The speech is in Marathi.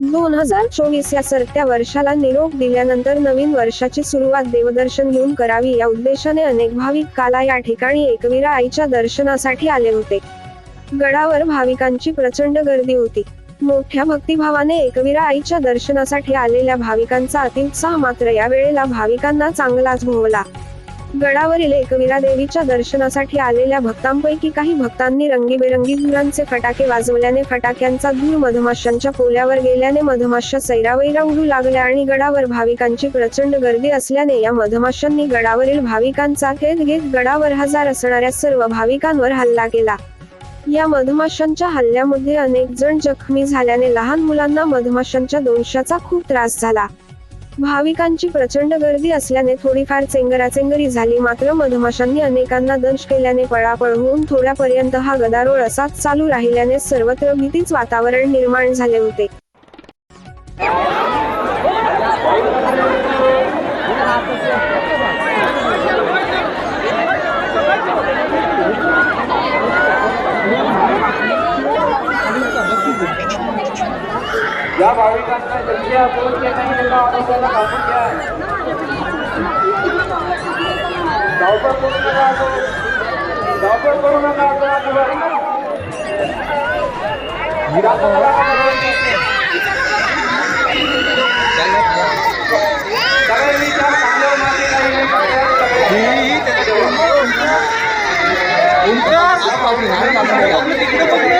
दोन हजार चोवीस या सरत्या वर्षाला निरोप दिल्यानंतर नवीन वर्षाची सुरुवात देवदर्शन घेऊन करावी या उद्देशाने अनेक भाविक काला या ठिकाणी एकवीरा आईच्या दर्शनासाठी आले होते. गडावर भाविकांची प्रचंड गर्दी होती. मोठ्या भक्तिभावाने एकवीरा आईच्या दर्शनासाठी आलेल्या भाविकांचा अतिउत्साह मात्र या वेळेला भाविकांना चांगलाच भोवला. गडावरील एकविरा देवीच्या दर्शनासाठी आलेल्या भक्तांपैकी काही भक्तांनी रंगीबेरंगी धुरांचे फटाके वाजवल्याने फटाक्यांचा धूर मधमाशांच्या पोल्यावर गेल्याने मधमाशा सैरावैरा उडू लागल्या आणि गडावर भाविकांची प्रचंड गर्दी असल्याने या मधमाशांनी गडावरील भाविकांचा खेद घेत गडावर हजार असणाऱ्या सर्व भाविकांवर हल्ला केला. या मधमाशांच्या हल्ल्यामध्ये अनेक जण जखमी झाल्याने लहान मुलांना मधमाशांच्या दोषाचा खूप त्रास झाला. भाविकांची प्रचंड गर्दी असल्याने थोडीफार चेंगराचेंगरी झाली. मात्र मधमाशांनी अनेकांना दंश केल्याने पळापळ होऊन थोड्यापर्यंत हा गदारोळ असाच चालू राहिल्याने सर्वत्र भीतीच वातावरण निर्माण झाले होते. भाविकांना शक्य धावपळ करू नका धावपळ करू नका सगळ्यांनी त्या काही नाही